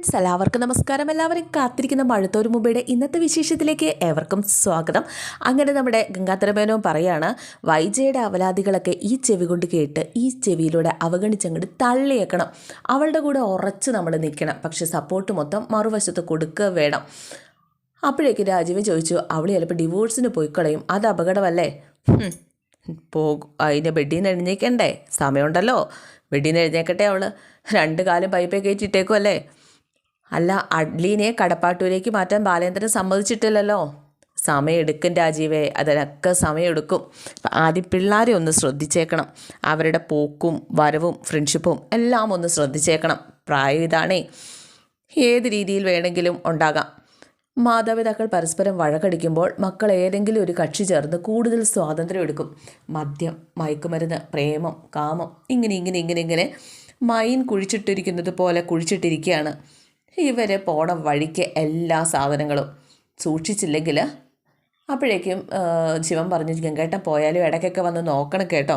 എല്ലാവർക്കും നമസ്കാരം. എല്ലാവരും കാത്തിരിക്കുന്ന മഴത്തോരു മുമ്പയുടെ ഇന്നത്തെ വിശേഷത്തിലേക്ക് ഏവർക്കും സ്വാഗതം. അങ്ങനെ നമ്മുടെ ഗംഗാധരമേനോ പറയാണ് വൈജയുടെ അവലാദികളൊക്കെ ഈ ചെവി കൊണ്ട് കേട്ട് ഈ ചെവിയിലൂടെ അവഗണിച്ചങ്ങോട്ട് തള്ളിയേക്കണം. അവളുടെ കൂടെ ഉറച്ച് നമ്മൾ നിൽക്കണം. പക്ഷെ സപ്പോർട്ട് മൊത്തം മറുവശത്ത് കൊടുക്കുക വേണം. അപ്പോഴേക്ക് രാജീവ് ചോദിച്ചു അവൾ ചിലപ്പോൾ ഡിവോഴ്സിന് പോയി കളയും. അത് അപകടമല്ലേ? പോകും. അതിന്റെ ബെഡിൽ നിന്ന് എഴുന്നേക്കണ്ടേ? സമയമുണ്ടല്ലോ. ബെഡിൽ എഴുന്നേക്കട്ടെ അവൾ രണ്ട് കാലം പൈപ്പേ കയറ്റിയിട്ടേക്കുമല്ലേ അല്ല അഡ്ലീനെ കടപ്പാട്ടൂരേക്ക് മാറ്റാൻ ബാലേന്ദ്രൻ സമ്മതിച്ചിട്ടില്ലല്ലോ. സമയമെടുക്കും രാജീവേ അതിനൊക്കെ സമയമെടുക്കും ആദ്യം പിള്ളേരെ ഒന്ന് ശ്രദ്ധിച്ചേക്കണം. അവരുടെ പോക്കും വരവും ഫ്രണ്ട്ഷിപ്പും എല്ലാം ഒന്ന് ശ്രദ്ധിച്ചേക്കണം. പ്രായം ഇതാണേ. ഏത് രീതിയിൽ വേണമെങ്കിലും ഉണ്ടാകാം. മാതാപിതാക്കൾ പരസ്പരം വഴക്കടിക്കുമ്പോൾ മക്കൾ ഏതെങ്കിലും ഒരു കക്ഷി ചേർന്ന് കൂടുതൽ സ്വാതന്ത്ര്യം എടുക്കും. മദ്യം മയക്കുമരുന്ന് പ്രേമം കാമം ഇങ്ങനെ ഇങ്ങനെ ഇങ്ങനെ ഇങ്ങനെ മൈൻ കുഴിച്ചിട്ടിരിക്കുന്നത് പോലെ കുഴിച്ചിട്ടിരിക്കുകയാണ്. ഇവരെ പോണ വഴിക്ക് എല്ലാ സാധനങ്ങളും സൂക്ഷിച്ചില്ലെങ്കിൽ അപ്പോഴേക്കും ശിവൻ പറഞ്ഞു ഗംഗേട്ട പോയാലും ഇടയ്ക്കൊക്കെ വന്ന് നോക്കണം കേട്ടോ.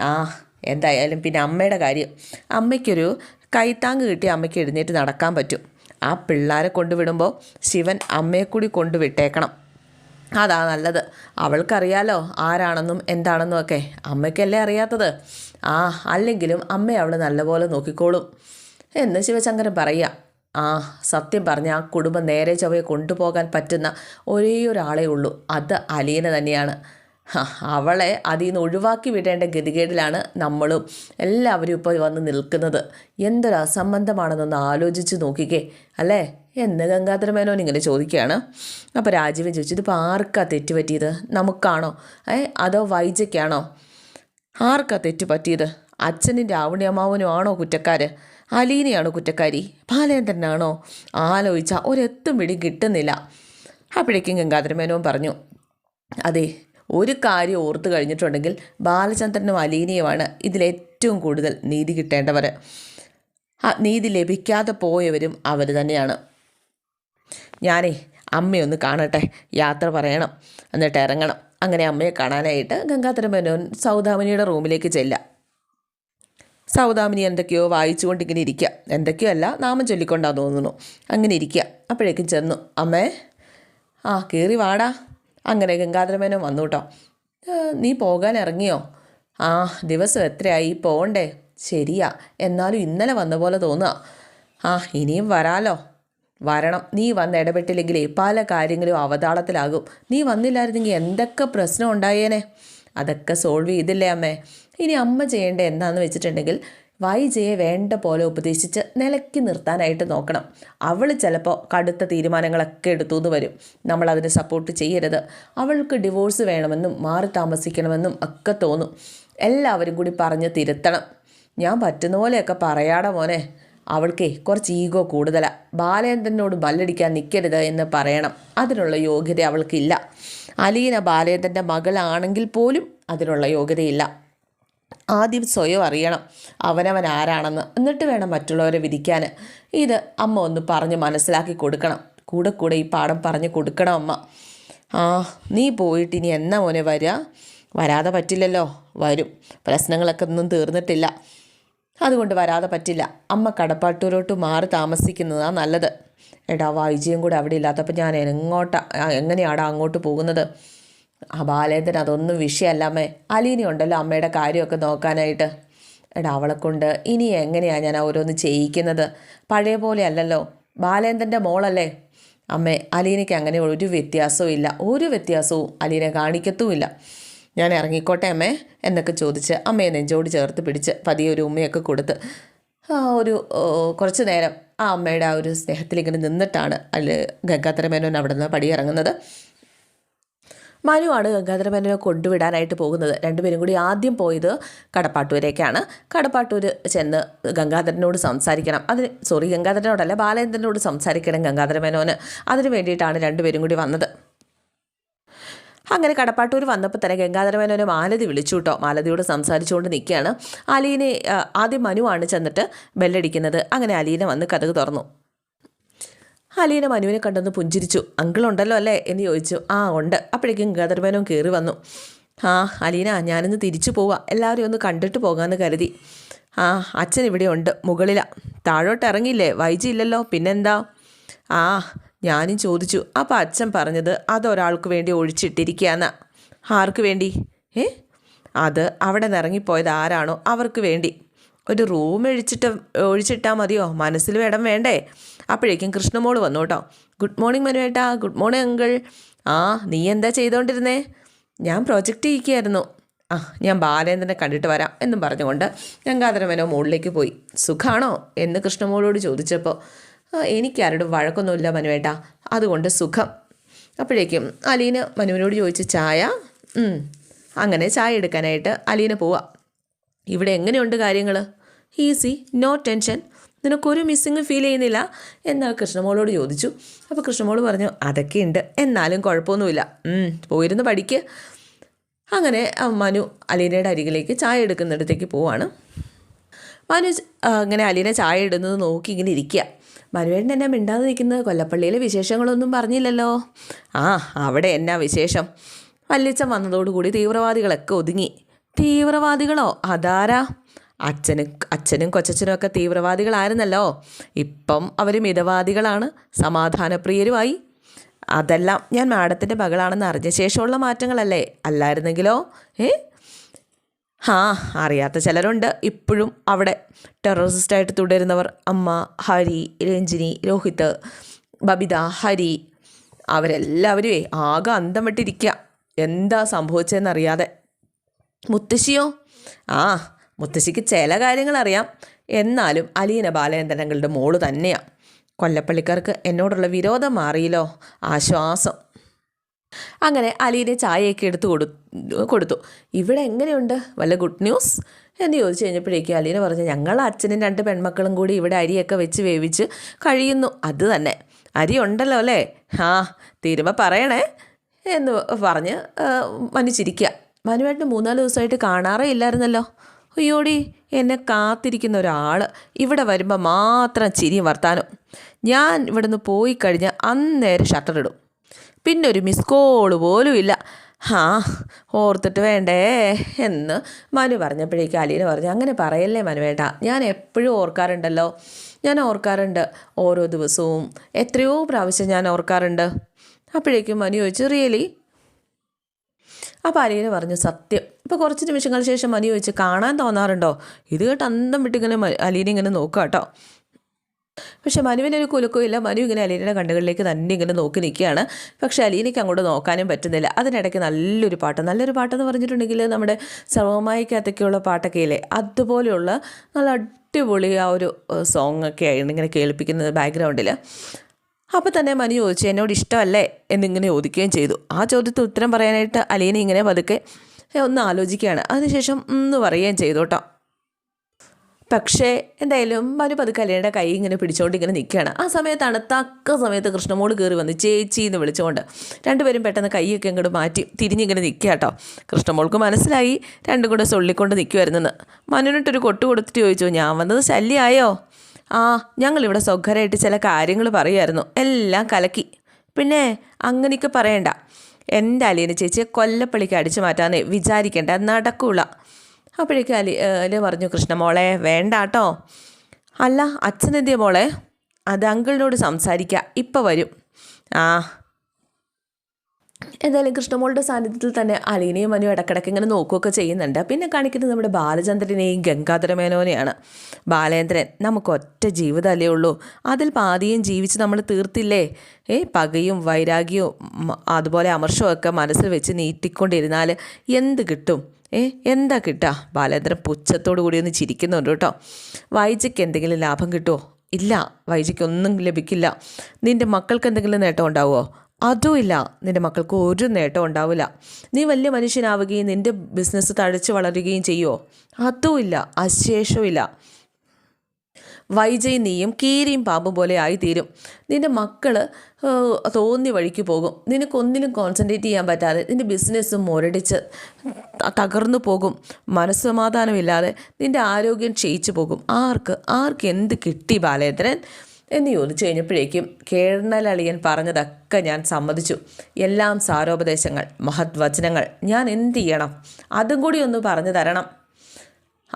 ആ എന്തായാലും പിന്നെ അമ്മയുടെ കാര്യം. അമ്മയ്ക്കൊരു കൈത്താങ് കിട്ടി അമ്മയ്ക്ക് എഴുന്നേറ്റ് നടക്കാൻ പറ്റും. ആ പിള്ളേരെ കൊണ്ടുവിടുമ്പോൾ ശിവൻ അമ്മയെ കൂടി കൊണ്ടുവിട്ടേക്കണം. അതാ നല്ലത്. അവൾക്കറിയാലോ ആരാണെന്നും എന്താണെന്നും ഒക്കെ. അമ്മയ്ക്കല്ലേ അറിയാത്തത്? ആ അല്ലെങ്കിലും അമ്മയെ അവൾ നല്ലപോലെ നോക്കിക്കോളും എന്ന് ശിവശങ്കരൻ പറയുക. ആ സത്യം പറഞ്ഞ ആ കുടുംബം നേരെ ചൊവ്വയെ കൊണ്ടുപോകാൻ പറ്റുന്ന ഒരേ ഒരാളേ ഉള്ളൂ. അത് അലീന തന്നെയാണ്. അവളെ അതിൽ നിന്ന് ഒഴിവാക്കി വിടേണ്ട ഗതികേടിലാണ് നമ്മളും എല്ലാവരും ഇപ്പോൾ വന്ന് നിൽക്കുന്നത്. എന്തൊരു അസംബന്ധമാണെന്നൊന്ന് ആലോചിച്ച് നോക്കിക്കേ. അല്ലേ? എന്ന് ഗംഗാധര മേനോൻ ഇങ്ങനെ ചോദിക്കുകയാണ്. അപ്പോൾ രാജീവൻ ചോദിച്ചു ഇതിപ്പോൾ ആർക്കാ തെറ്റ് പറ്റിയത് നമുക്കാണോ? ഏ അതോ വൈജയ്ക്കാണോ? ആർക്കാ തെറ്റ് പറ്റിയത് അച്ഛനും രാവണിയമ്മാവനും ആണോ കുറ്റക്കാര്? അലീനയാണോ കുറ്റക്കാരി? ബാലേന്ദ്രനാണോ? ആലോചിച്ച ഒരെത്തും പിടി കിട്ടുന്നില്ല. അപ്പോഴേക്കും ഗംഗാധരമേനോൻ പറഞ്ഞു അതെ ഒരു കാര്യം ഓർത്തു കഴിഞ്ഞിട്ടുണ്ടെങ്കിൽ ബാലചന്ദ്രനും അലീനയുമാണ് ഇതിലേറ്റവും കൂടുതൽ നീതി കിട്ടേണ്ടവർ നീതി ലഭിക്കാതെ പോയവരും അവർ തന്നെയാണ്. ഞാനേ അമ്മയൊന്ന് കാണട്ടെ യാത്ര പറയണം എന്നിട്ട് ഇറങ്ങണം. അങ്ങനെ അമ്മയെ കാണാനായിട്ട് ഗംഗാധരമേനോൻ സൗദാമിനിയുടെ റൂമിലേക്ക് ചെല്ലാം സൗദാമിനി എന്തൊക്കെയോ വായിച്ചുകൊണ്ട് ഇങ്ങനെ ഇരിക്കുക എന്തൊക്കെയോ അല്ല നാമം ചൊല്ലിക്കൊണ്ടാന്ന് തോന്നുന്നു. അങ്ങനെ ഇരിക്കുക അപ്പോഴേക്കും ചെന്നു. അമ്മേ ആ കയറി വാടാ. അങ്ങനെ ഗംഗാധരമേനോ വന്നു കേട്ടോ നീ പോകാൻ ഇറങ്ങിയോ? ആ ദിവസം എത്രയായി? പോകണ്ടേ ശരിയാ. എന്നാലും ഇന്നലെ വന്ന പോലെ തോന്നുക ആ ഇനിയും വരാലോ. വരണം. നീ വന്ന് ഇടപെട്ടില്ലെങ്കിലേ പല കാര്യങ്ങളും അവതാളത്തിലാകും. നീ വന്നില്ലായിരുന്നെങ്കിൽ എന്തൊക്കെ പ്രശ്നം ഉണ്ടായേനെ? അതൊക്കെ സോൾവ് ചെയ്തില്ലേ അമ്മേ? ഇനി അമ്മ ചെയ്യേണ്ട എന്താണെന്ന് വെച്ചിട്ടുണ്ടെങ്കിൽ വൈജയെ വേണ്ട പോലെ ഉപദേശിച്ച് നിലക്കി നിർത്താനായിട്ട് നോക്കണം. അവൾ ചിലപ്പോൾ കടുത്ത തീരുമാനങ്ങളൊക്കെ എടുത്തു എന്ന് വരും. നമ്മൾ അതിനെ സപ്പോർട്ട് ചെയ്യരുത്. അവൾക്ക് ഡിവോഴ്സ് വേണമെന്നും മാറി താമസിക്കണമെന്നും ഒക്കെ തോന്നും. എല്ലാവരും കൂടി പറഞ്ഞ് തിരുത്തണം. ഞാൻ പറ്റുന്ന പോലെയൊക്കെ പറയാടാ മോനെ. അവൾക്കേ കുറച്ച് ഈഗോ കൂടുതലാണ് ബാലേന്ദ്രനോട് ബല്ലടിക്കാൻ നിൽക്കരുത് എന്ന് പറയണം. അതിനുള്ള യോഗ്യത അവൾക്കില്ല. അലീന ബാലേന്ദ്രന്റെ മകളാണെങ്കിൽ പോലും അതിനുള്ള യോഗ്യതയില്ല. ആദ്യം സ്വയം അറിയണം അവനവൻ ആരാണെന്ന് എന്നിട്ട് വേണം മറ്റുള്ളവരെ വിധിക്കാൻ. ഇത് അമ്മ ഒന്ന് പറഞ്ഞ് മനസ്സിലാക്കി കൊടുക്കണം. കൂടെ കൂടെ ഈ പാഠം പറഞ്ഞ് കൊടുക്കണം അമ്മ. ആ നീ പോയിട്ട് ഇനി എന്നാ മോനെ വരിക വരാതെ പറ്റില്ലല്ലോ. വരും. പ്രശ്നങ്ങളൊക്കെ ഒന്നും തീർന്നിട്ടില്ല. അതുകൊണ്ട് വരാതെ പറ്റില്ല. അമ്മ കടപ്പാട്ടൂരോട്ട് മാറി താമസിക്കുന്നതാണ് നല്ലത്. എടാ വൈജയും കൂടെ അവിടെ ഇല്ലാത്തപ്പോൾ ഞാൻ എങ്ങോട്ടാ ആ, എങ്ങനെയാടാ അങ്ങോട്ട് പോകുന്നത്? ആ ബാലേന്ദ്രൻ അതൊന്നും വിഷയമല്ല അമ്മേ അലീനി ഉണ്ടല്ലോ അമ്മയുടെ കാര്യമൊക്കെ നോക്കാനായിട്ട്. എടാ അവളെ കൊണ്ട് ഇനി എങ്ങനെയാണ് ഞാൻ ഓരോന്ന് ചെയ്യിക്കുന്നത്? പഴയ പോലെ അല്ലല്ലോ. ബാലേന്ദ്രന്റെ മോളല്ലേ. അമ്മേ അലീനയ്ക്ക് അങ്ങനെ ഒരു വ്യത്യാസവും ഇല്ല. ഒരു വ്യത്യാസവും അലീനെ കാണിക്കത്തുമില്ല. ഞാൻ ഇറങ്ങിക്കോട്ടെ അമ്മേ എന്നൊക്കെ ചോദിച്ച് അമ്മയെ നെഞ്ചോട് ചേർത്ത് പിടിച്ച് പതിയെ ഒരു ഉമ്മയൊക്കെ കൊടുത്ത് ഒരു കുറച്ച് നേരം ആ അമ്മയുടെ ആ ഒരു സ്നേഹത്തിൽ ഇങ്ങനെ നിന്നിട്ടാണ് അല്ല ഗംഗാധരമേനോൻ അവിടെ നിന്ന് പടിയിറങ്ങുന്നത്. മനുവാണ് ഗംഗാധര മേനോനെ കൊണ്ടുവിടാനായിട്ട് പോകുന്നത്. രണ്ടുപേരും കൂടി ആദ്യം പോയത് കടപ്പാട്ടൂരേക്കാണ്. കടപ്പാട്ടൂർ ചെന്ന് ഗംഗാധരനോട് സംസാരിക്കണം. അതിന് സോറി ഗംഗാധരനോടല്ല ബാലേന്ദ്രനോട് സംസാരിക്കണം ഗംഗാധര മേനോന്. അതിന് വേണ്ടിയിട്ടാണ് രണ്ടുപേരും കൂടി വന്നത്. അങ്ങനെ കടപ്പാട്ടൂർ വന്നപ്പോൾ തന്നെ ഗംഗാധരമേനോനെ മാലതി വിളിച്ചു കേട്ടോ മാലതിയോട് സംസാരിച്ചുകൊണ്ട് നിൽക്കുകയാണ് അലീനെ ആദ്യം മനുവാണ് ചെന്നിട്ട് ബെല്ലടിക്കുന്നത്. അങ്ങനെ അലീനെ വന്ന് കഥക് തുറന്നു. അലീന മനുവിനെ കണ്ടൊന്ന് പുഞ്ചിരിച്ചു. അങ്കിൾ ഉണ്ടല്ലോ അല്ലേ? എന്ന് ചോദിച്ചു. ആ ഉണ്ട്. അപ്പോഴേക്കും ഗംഗാധരമേനോൻ കയറി വന്നു. ആ അലീന ഞാനിന്ന് തിരിച്ചു പോവാ. എല്ലാവരും ഒന്ന് കണ്ടിട്ട് പോകാമെന്ന് കരുതി. ആ അച്ഛൻ ഇവിടെ ഉണ്ട്. മുകളിലാ. താഴോട്ട് ഇറങ്ങിയില്ലേ? വൈജി ഇല്ലല്ലോ. പിന്നെന്താ? ആ ഞാനും ചോദിച്ചു. അപ്പോൾ അച്ഛൻ പറഞ്ഞത് അതൊരാൾക്ക് വേണ്ടി ഒഴിച്ചിട്ടിരിക്കുകയെന്ന ആർക്ക് വേണ്ടി? ഏ? അത് അവിടെ നിന്ന് ഇറങ്ങിപ്പോയത് ആരാണോ? അവർക്ക് വേണ്ടി. ഒരു റൂം ഒഴിച്ചിട്ട് ഒഴിച്ചിട്ടാൽ മതിയോ? മനസ്സിൽ ഇടം വേണ്ടേ? അപ്പോഴേക്കും കൃഷ്ണമോൾ വന്നു കേട്ടോ. ഗുഡ് മോർണിംഗ് മനുവേട്ടാ. ഗുഡ് മോർണിംഗ് അങ്കിൾ ആ നീ എന്താ ചെയ്തുകൊണ്ടിരുന്നേ ഞാൻ പ്രോജക്റ്റ് ചെയ്യിക്കുകയായിരുന്നു ആ ഞാൻ ബാലേന്ദ്രനെ കണ്ടിട്ട് വരാം എന്നും പറഞ്ഞുകൊണ്ട് ഗംഗാധരമേനോ മുകളിലേക്ക് പോയി. സുഖാണോ? എന്ന് കൃഷ്ണമോളോട് ചോദിച്ചപ്പോൾ "ആ, എനിക്കാരോടും വഴക്കൊന്നുമില്ല മനുവേട്ടാ. അതുകൊണ്ട് സുഖം. അപ്പോഴേക്കും അലീന മനുവിനോട് ചോദിച്ചു ചായ. അങ്ങനെ ചായ എടുക്കാനായിട്ട് അലീന പോവാം. ഇവിടെ എങ്ങനെയുണ്ട് കാര്യങ്ങൾ ഈസി നോ ടെൻഷൻ. നിനക്കൊരു മിസ്സിങ് ഫീൽ ചെയ്യുന്നില്ല. എന്ന് കൃഷ്ണമോളോട് ചോദിച്ചു. അപ്പോൾ കൃഷ്ണമോൾ പറഞ്ഞു അതൊക്കെ ഉണ്ട് എന്നാലും കുഴപ്പമൊന്നുമില്ല. പോയിരുന്ന് പഠിക്ക്. അങ്ങനെ മനു അലീനയുടെ അരികിലേക്ക് ചായ എടുക്കുന്നിടത്തേക്ക് പോവാണ്. മനു അങ്ങനെ അലീന ചായ ഇടുന്നത് നോക്കി ഇങ്ങനെ ഇരിക്കുക മനുവേട്ടൻ എന്നാ മിണ്ടാതെ നിൽക്കുന്നത്? കൊല്ലപ്പള്ളിയിലെ വിശേഷങ്ങളൊന്നും പറഞ്ഞില്ലല്ലോ. ആ അവിടെ എന്നാ വിശേഷം? വല്യച്ഛൻ വന്നതോടുകൂടി തീവ്രവാദികളൊക്കെ ഒതുങ്ങി. തീവ്രവാദികളോ? അതാരാ? അച്ഛനും അച്ഛനും കൊച്ചച്ഛനും ഒക്കെ തീവ്രവാദികളായിരുന്നല്ലോ. ഇപ്പം അവർ മിതവാദികളാണ്. സമാധാനപ്രിയരുമായി. അതെല്ലാം ഞാൻ മാഡത്തിന്റെ മകളാണെന്ന് അറിഞ്ഞ ശേഷമുള്ള മാറ്റങ്ങളല്ലേ? അല്ലായിരുന്നെങ്കിലോ? ഏ? ആ അറിയാത്ത ചിലരുണ്ട്. ഇപ്പോഴും അവിടെ ടെററിസ്റ്റായിട്ട് തുടരുന്നവർ അമ്മ ഹരി രഞ്ജിനി രോഹിത് ബബിത ഹരി അവരെല്ലാവരുമേ ആകെ അന്തം വിട്ടിരിക്കുക എന്താ സംഭവിച്ചതെന്നറിയാതെ. മുത്തശ്ശിയോ? ആ മുത്തശ്ശിക്ക് ചില കാര്യങ്ങൾ അറിയാം എന്നാലും അലീന ബാലേന്ദ്രനങ്ങളുടെ മോൾ തന്നെയാണ് കൊല്ലപ്പള്ളിക്കാർക്ക് എന്നോടുള്ള വിരോധം മാറിയില്ലോ. ആശ്വാസം. അങ്ങനെ അലീനെ ചായയൊക്കെ എടുത്ത് കൊടു കൊടുത്തു. ഇവിടെ എങ്ങനെയുണ്ട്? വല്ല ഗുഡ് ന്യൂസ് എന്ന് ചോദിച്ചു കഴിഞ്ഞപ്പോഴേക്കും അലീന പറഞ്ഞു ഞങ്ങൾ അച്ഛനും രണ്ട് പെൺമക്കളും കൂടി ഇവിടെ അരിയൊക്കെ വെച്ച് വേവിച്ച് കഴിയുന്നു. അത് തന്നെ. അരി ഉണ്ടല്ലോ അല്ലേ? ആ തീരുമ്പോൾ പറയണേ. എന്ന് പറഞ്ഞ് മനു മനുവായിട്ട് മൂന്നാൽ ദിവസമായിട്ട് കാണാറേ ഇല്ലായിരുന്നല്ലോ. അയ്യോടി എന്നെ കാത്തിരിക്കുന്ന ഒരാൾ ഇവിടെ വരുമ്പോൾ മാത്രം ചിരി വർത്താനം ഞാൻ ഇവിടുന്ന് പോയി കഴിഞ്ഞാൽ അന്നേരം ഷട്ടർ ഇടും. പിന്നെ ഒരു മിസ് കോൾ പോലും ഇല്ല. ഹാ ഓർത്തിട്ട് വേണ്ടേ എന്ന് മനു പറഞ്ഞപ്പോഴേക്കും അലീന പറഞ്ഞു അങ്ങനെ പറയല്ലേ മനുവേട്ട ഞാൻ എപ്പോഴും ഓർക്കാറുണ്ടല്ലോ. ഞാൻ ഓർക്കാറുണ്ട് ഓരോ ദിവസവും. എത്രയോ പ്രാവശ്യം ഞാൻ ഓർക്കാറുണ്ട്. അപ്പോഴേക്കും മനു ചോദിച്ചു റിയലി? അപ്പോൾ അലീന പറഞ്ഞു സത്യം. ഇപ്പോൾ കുറച്ച് നിമിഷങ്ങൾ ശേഷം മനു ചോദിച്ച് കാണാൻ തോന്നാറുണ്ടോ? ഇത് കേട്ട് അന്തം വിട്ടിങ്ങനെ അലീനെ ഇങ്ങനെ നോക്കുക കേട്ടോ. പക്ഷെ മനുവിനൊരു കുലുക്കമില്ല മനു ഇങ്ങനെ അലീനയുടെ കണ്ണുകളിലേക്ക് തന്നെ ഇങ്ങനെ നോക്കി നിൽക്കുകയാണ്. പക്ഷെ അലീനയ്ക്ക് അങ്ങോട്ട് നോക്കാനും പറ്റുന്നില്ല. അതിനിടയ്ക്ക് നല്ലൊരു പാട്ട് നല്ലൊരു പാട്ടെന്ന് പറഞ്ഞിട്ടുണ്ടെങ്കിൽ നമ്മുടെ സർവമായിക്കകത്തൊക്കെയുള്ള പാട്ടൊക്കെ ഇല്ലേ? അതുപോലെയുള്ള നല്ല അടിപൊളി ആ ഒരു സോങ് ഒക്കെ ആയിരുന്നു ഇങ്ങനെ കേൾപ്പിക്കുന്നത് ബാക്ക്ഗ്രൗണ്ടിൽ അപ്പോൾ തന്നെ മനു ചോദിച്ചു എന്നോട് ഇഷ്ടമല്ലേ? എന്നിങ്ങനെ ചോദിക്കുകയും ചെയ്തു. ആ ചോദ്യത്തിന് ഉത്തരം പറയാനായിട്ട് അലീന ഇങ്ങനെ പതുക്കെ ഒന്ന് ആലോചിക്കുകയാണ്. അതിനുശേഷം ഒന്ന് പറയുകയും ചെയ്തു കേട്ടോ. പക്ഷേ എന്തായാലും മനു പതുക്കെ അലീനയുടെ കൈ ഇങ്ങനെ പിടിച്ചുകൊണ്ട് ഇങ്ങനെ നിൽക്കുകയാണ്. ആ സമയത്താണ് തക്ക സമയത്ത് കൃഷ്ണമോട് കയറി വന്ന് ചേച്ചി എന്ന് വിളിച്ചുകൊണ്ട് രണ്ടുപേരും പെട്ടെന്ന് കൈയൊക്കെ ഇങ്ങോട്ട് മാറ്റി തിരിഞ്ഞിങ്ങനെ നിൽക്കുക കേട്ടോ. കൃഷ്ണമോൾക്ക് മനസ്സിലായി രണ്ടും കൂടെ സൊള്ളിക്കൊണ്ട് നിൽക്കുമായിരുന്നെന്ന് മനുവിനിട്ടൊരു കൊട്ട് കൊടുത്തിട്ട് ചോദിച്ചു ഞാൻ വന്നത് ശല്യമായോ ആ ഞങ്ങളിവിടെ സ്വഖരായിട്ട് ചില കാര്യങ്ങൾ പറയുമായിരുന്നു എല്ലാം കലക്കി. പിന്നെ അങ്ങനെയൊക്കെ പറയണ്ട. എന്റെ അലീന ചേച്ചിയെ കൊല്ലപ്പള്ളിക്ക് അടിച്ചു മാറ്റാന്നേ വിചാരിക്കേണ്ട. നടക്കൂല. അപ്പോഴേക്കും അലി അലി പറഞ്ഞു കൃഷ്ണമോളെ വേണ്ട കേട്ടോ അല്ല അച്ഛനെന്തിയ മോളെ? അത് അങ്കിളിനോട് സംസാരിക്കുക ഇപ്പം വരും. ആ എന്തായാലും കൃഷ്ണമോളുടെ സാന്നിധ്യത്തിൽ തന്നെ അലീനയും മനു ഇടക്കിടക്ക് ഇങ്ങനെ നോക്കുകയൊക്കെ ചെയ്യുന്നുണ്ട്. പിന്നെ കാണിക്കുന്നത് നമ്മുടെ ബാലചന്ദ്രനെയും ഗംഗാധരമേനോനെയാണ് ബാലേന്ദ്രൻ നമുക്ക് ഒറ്റ ജീവിതമല്ലേ ഉള്ളൂ. അതിൽ പാതിയും ജീവിച്ച് നമ്മൾ തീർത്തില്ലേ? ഏ പകയും വൈരാഗ്യവും അതുപോലെ അമർഷവും ഒക്കെ മനസ്സിൽ വെച്ച് നീട്ടിക്കൊണ്ടിരുന്നാൽ എന്ത് കിട്ടും? ഏ എന്താ കിട്ടുക ബാലേന്ദ്രൻ പുച്ഛത്തോടു കൂടി ഒന്ന് ചിരിക്കുന്നുണ്ട് കേട്ടോ. വായിച്ചയ്ക്ക് എന്തെങ്കിലും ലാഭം കിട്ടുമോ ഇല്ല വൈജിക്ക് ഒന്നും ലഭിക്കില്ല. നിന്റെ മക്കൾക്ക് എന്തെങ്കിലും നേട്ടം ഉണ്ടാവുമോ അതുമില്ല. നിന്റെ മക്കൾക്ക് ഒരു നേട്ടം ഉണ്ടാവില്ല. നീ വലിയ മനുഷ്യനാവുകയും നിന്റെ ബിസിനസ് തഴച്ചു വളരുകയും ചെയ്യുമോ അതുമില്ല. അശേഷവുമില്ല. വൈജയ് നീയും കീരിയും പാമ്പും പോലെ ആയിത്തീരും. നിന്റെ മക്കൾ തോന്നി വഴിക്ക് പോകും. നിനക്കൊന്നിലും കോൺസെൻട്രേറ്റ് ചെയ്യാൻ പറ്റാതെ നിന്റെ ബിസിനസ്സും മുരടിച്ച് തകർന്നു പോകും. മനസ്സമാധാനമില്ലാതെ നിന്റെ ആരോഗ്യം ക്ഷയിച്ചു പോകും. ആർക്ക് ആർക്ക് എന്ത് കിട്ടി ബാലേന്ദ്രൻ? എന്ന് ചോദിച്ചു കഴിഞ്ഞപ്പോഴേക്കും കേണലളിയൻ പറഞ്ഞതൊക്കെ ഞാൻ സമ്മതിച്ചു. എല്ലാം സാരോപദേശങ്ങൾ മഹത് വചനങ്ങൾ ഞാൻ എന്ത് ചെയ്യണം? അതും കൂടി ഒന്ന് പറഞ്ഞു തരണം.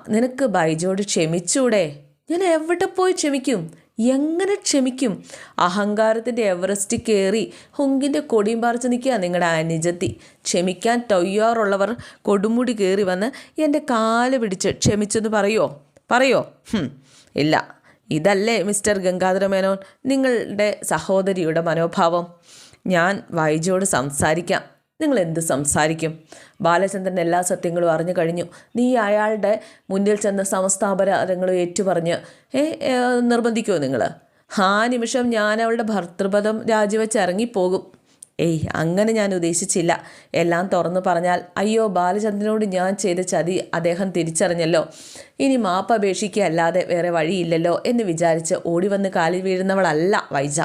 നിനക്ക് ബൈജോട് ക്ഷമിച്ചൂടെ? ഞാൻ എവിടെ പോയി ക്ഷമിക്കും? എങ്ങനെ ക്ഷമിക്കും? അഹങ്കാരത്തിന്റെ എവറസ്റ്റ് കയറി ഹുങ്കിന്റെ കൊടിയും പറിച്ച് നിൽക്കുക നിങ്ങളുടെ അനുജത്തി ക്ഷമിക്കാൻ തയ്യാറുള്ളവർ കൊടുമുടി കയറി വന്ന് എന്റെ കാൽ പിടിച്ച് ക്ഷമിച്ചെന്ന് പറയോ? പറയോ? ഇല്ല. ഇതല്ലേ മിസ്റ്റർ ഗംഗാധര മേനോൻ നിങ്ങളുടെ സഹോദരിയുടെ മനോഭാവം? ഞാൻ വൈജയോട് സംസാരിക്കാം. നിങ്ങൾ എന്ത് സംസാരിക്കും? ബാലചന്ദ്രൻ എല്ലാ സത്യങ്ങളും അറിഞ്ഞു കഴിഞ്ഞു. നീ അയാളുടെ മുന്നിൽ ചെന്ന സമസ്ത ഏറ്റുപറഞ്ഞ് ഏ, നിർബന്ധിക്കുമോ നിങ്ങൾ? ആ നിമിഷം ഞാൻ അവളുടെ ഭർത്തൃപദം രാജിവെച്ച് ഇറങ്ങിപ്പോകും. ഏയ് അങ്ങനെ ഞാൻ ഉദ്ദേശിച്ചില്ല. എല്ലാം തുറന്നു പറഞ്ഞാൽ അയ്യോ ബാലചന്ദ്രനോട് ഞാൻ ചെയ്ത ചതി അദ്ദേഹം തിരിച്ചറിഞ്ഞല്ലോ. ഇനി മാപ്പ് അപേക്ഷിക്കുക അല്ലാതെ വേറെ വഴിയില്ലല്ലോ എന്ന് വിചാരിച്ച് ഓടി വന്ന് കാലിൽ വീഴുന്നവളല്ല വൈജ.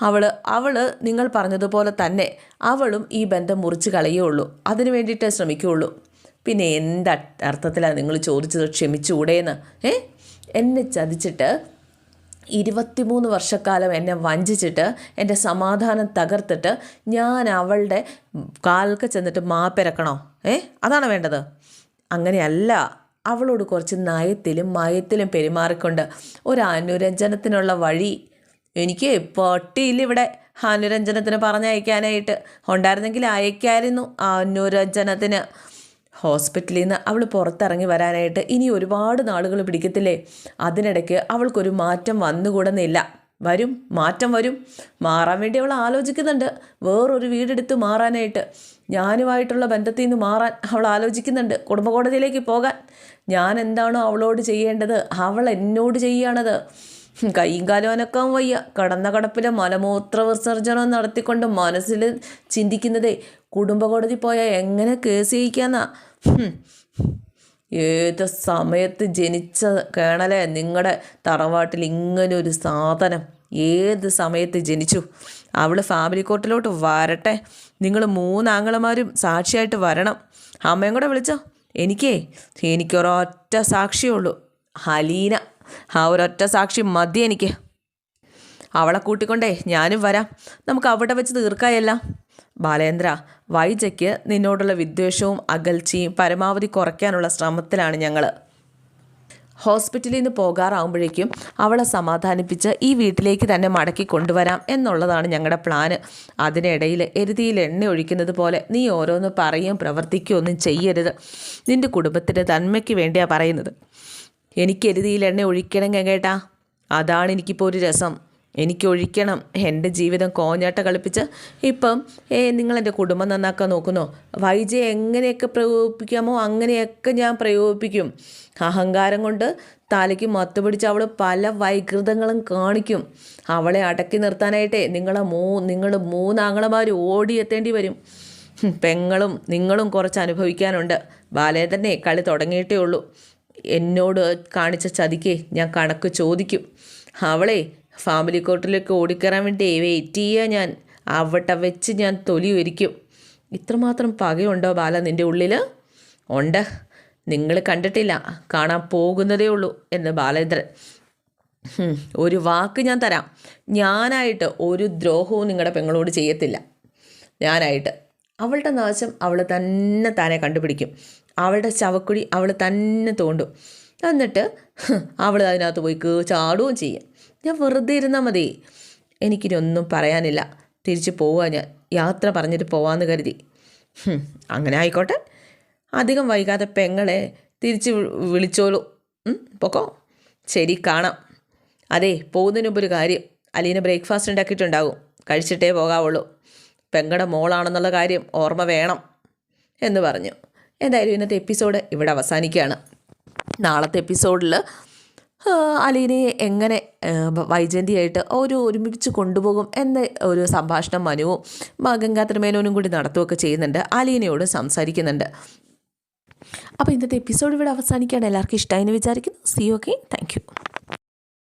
അവൾ അവൾ നിങ്ങൾ പറഞ്ഞതുപോലെ തന്നെ അവളും ഈ ബന്ധം മുറിച്ച് കളയുള്ളൂ അതിനു വേണ്ടിയിട്ടേ ശ്രമിക്കുകയുള്ളൂ. പിന്നെ എന്ത് അർത്ഥത്തിലാണ് നിങ്ങൾ ചോദിച്ചത്? ക്ഷമിച്ചുകൂടേന്ന്? ഏ? എന്നെ ചതിച്ചിട്ട് ഇരുപത്തിമൂന്ന് വർഷക്കാലം എന്നെ വഞ്ചിച്ചിട്ട് എന്റെ സമാധാനം തകർത്തിട്ട് ഞാൻ അവളുടെ കാൽക്ക് ചെന്നിട്ട് മാപ്പിരക്കണോ ഏ? അതാണ് വേണ്ടത്? അങ്ങനെയല്ല. അവളോട് കുറച്ച് നയത്തിലും മയത്തിലും പെരുമാറിക്കൊണ്ട് ഒരു അനുരഞ്ജനത്തിനുള്ള വഴി എനിക്ക് പൊട്ടിയില്ല ഇവിടെ. അനുരഞ്ജനത്തിന് പറഞ്ഞയക്കാനായിട്ട്. ഉണ്ടായിരുന്നെങ്കിൽ അയക്കായിരുന്നു അനുരഞ്ജനത്തിന്. ഹോസ്പിറ്റലിൽ നിന്ന് അവൾ പുറത്തിറങ്ങി വരാനായിട്ട് ഇനി ഒരുപാട് നാളുകൾ പിടിക്കത്തില്ലേ? അതിനിടയ്ക്ക് അവൾക്കൊരു മാറ്റം വന്നുകൂടുന്നില്ല. വരും മാറ്റം വരും. മാറാൻ വേണ്ടി അവൾ ആലോചിക്കുന്നുണ്ട്. വേറൊരു വീടെടുത്ത് മാറാനായിട്ട്. ഞാനുമായിട്ടുള്ള ബന്ധത്തിൽ നിന്ന് മാറാൻ അവൾ ആലോചിക്കുന്നുണ്ട്. കുടുംബകോടതിയിലേക്ക് പോകാൻ. ഞാൻ എന്താണോ അവളോട് ചെയ്യേണ്ടത്? അവൾ എന്നോട് ചെയ്യുകയാണത്. കൈയും കാലും വയ്യ. കടന്ന കടപ്പിലെ മലമൂത്ര വിസർജനം നടത്തിക്കൊണ്ട് മനസ്സിൽ ചിന്തിക്കുന്നതേ കുടുംബകോടതി പോയാൽ എങ്ങനെ കേസ് ചെയ്യിക്കാന്നാ ഏത് സമയത്ത് ജനിച്ച കേണലെ നിങ്ങളുടെ തറവാട്ടിൽ ഇങ്ങനൊരു സാധനം? ഏത് സമയത്ത് ജനിച്ചു? അവൾ ഫാമിലി കോർട്ടിലോട്ട് വരട്ടെ. നിങ്ങൾ മൂന്നാങ്ങളമാരും സാക്ഷിയായിട്ട് വരണം. അമ്മയും കൂടെ വിളിച്ചോ? എനിക്കേ എനിക്കൊരൊറ്റ സാക്ഷിയേ ഉള്ളൂ. ഹലീന. ആ ഒരൊറ്റ സാക്ഷി മതി എനിക്ക്. അവളെ കൂട്ടിക്കൊണ്ടേ ഞാനും വരാം. നമുക്ക് അവിടെ വെച്ച് തീർക്കായല്ല. ബാലേന്ദ്ര വൈജയ്ക്ക് നിന്നോടുള്ള വിദ്വേഷവും അകൽച്ചയും പരമാവധി കുറയ്ക്കാനുള്ള ശ്രമത്തിലാണ് ഞങ്ങൾ ഹോസ്പിറ്റലിൽ നിന്ന് പോകാറാവുമ്പോഴേക്കും അവളെ സമാധാനിപ്പിച്ച് ഈ വീട്ടിലേക്ക് തന്നെ മടക്കി കൊണ്ടുവരാം എന്നുള്ളതാണ് ഞങ്ങളുടെ പ്ലാന്. അതിനിടയിൽ എരുതിയിൽ എണ്ണ ഒഴിക്കുന്നത് പോലെ നീ ഓരോന്ന് പറയും പ്രവർത്തിക്കുകയൊന്നും ചെയ്യരുത്. നിന്റെ കുടുംബത്തിന്റെ നന്മയ്ക്ക് വേണ്ടിയാണ് പറയുന്നത്. എനിക്ക് എരുതിയിൽ എണ്ണ ഒഴിക്കണം കേട്ടാ അതാണ് എനിക്കിപ്പോൾ ഒരു രസം. എനിക്ക് ഒഴിക്കണം. എന്റെ ജീവിതം കോഞ്ഞാട്ട കളിപ്പിച്ച് ഇപ്പം ഏ നിങ്ങളെന്റെ കുടുംബം നന്നാക്കാൻ നോക്കുന്നു. വൈജയെ എങ്ങനെയൊക്കെ പ്രയോഗിപ്പിക്കാമോ അങ്ങനെയൊക്കെ ഞാൻ പ്രയോഗിപ്പിക്കും അഹങ്കാരം കൊണ്ട് തലയ്ക്ക് മത്ത് പിടിച്ച് അവൾ പല വൈകൃതങ്ങളും കാണിക്കും. അവളെ അടക്കി നിർത്താനായിട്ടേ നിങ്ങളെ മൂ നിങ്ങൾ മൂന്നാങ്ങളമാർ ഓടിയെത്തേണ്ടി വരും. പെങ്ങളും നിങ്ങളും കുറച്ച് അനുഭവിക്കാനുണ്ട് തന്നെ കളി തുടങ്ങിയിട്ടേ ഉള്ളൂ. എന്നോട് കാണിച്ച ചതിക്കേ ഞാൻ കണക്ക് ചോദിക്കും. അവളെ ഫാമിലി കോർട്ടിലേക്ക് ഓടിക്കറാൻ വേണ്ടി വെയിറ്റ് ചെയ്യുക ഞാൻ. അവിടെ വെച്ച് ഞാൻ തൊലി ഒരിക്കും ഇത്രമാത്രം പകയുണ്ടോ ബാല നിന്റെ ഉള്ളിൽ ഉണ്ട്. നിങ്ങൾ കണ്ടിട്ടില്ല. കാണാൻ പോകുന്നതേ ഉള്ളൂ എന്ന് ബാലേന്ദ്രൻ. ഒരു വാക്ക് ഞാൻ തരാം. ഞാനായിട്ട് ഒരു ദ്രോഹവും നിങ്ങളുടെ പെങ്ങളോട് ചെയ്യത്തില്ല. ഞാനായിട്ട്. അവളുടെ നാശം അവൾ തന്നെ താനെ കണ്ടുപിടിക്കും. അവളുടെ ശവക്കുഴി അവൾ തന്നെ തോണ്ടും. എന്നിട്ട് അവൾ അതിനകത്ത് പോയി ചാടുകയും ചെയ്യും. ഞാൻ വെറുതെ ഇരുന്നാൽ മതി. എനിക്കിനി ഒന്നും പറയാനില്ല. തിരിച്ച് പോവുക ഞാൻ. യാത്ര പറഞ്ഞിട്ട് പോവാമെന്ന് കരുതി. അങ്ങനെ ആയിക്കോട്ടെ. അധികം വൈകാതെ പെങ്ങളെ തിരിച്ച് വിളിച്ചോളൂ. പൊക്കോ? ശരി കാണാം. അതെ പോകുന്നതിന് മുമ്പ് ഒരു കാര്യം. അലീന ബ്രേക്ക്ഫാസ്റ്റ് ഉണ്ടാക്കിയിട്ടുണ്ടാകും. കഴിച്ചിട്ടേ പോകാവുള്ളൂ. പെങ്ങളുടെ മോളാണെന്നുള്ള കാര്യം ഓർമ്മ വേണം എന്ന് പറഞ്ഞു. എന്തായാലും ഇന്നത്തെ എപ്പിസോഡ് ഇവിടെ അവസാനിക്കുകയാണ്. നാളത്തെ എപ്പിസോഡിൽ അലീനയെ എങ്ങനെ വൈജന്തിയായിട്ട് ഒരു ഒരുമിച്ച് കൊണ്ടുപോകും എന്ന ഒരു സംഭാഷണം മനുവും ഗംഗാധര മേനോനും കൂടി നടത്തുകയൊക്കെ ചെയ്യുന്നുണ്ട്. അലീനയോട് സംസാരിക്കുന്നുണ്ട്. അപ്പോൾ ഇന്നത്തെ എപ്പിസോഡ് ഇവിടെ അവസാനിക്കുകയാണ്. എല്ലാവർക്കും ഇഷ്ടമായി എന്ന് വിചാരിക്കുന്നു സി ഓക്കെ താങ്ക്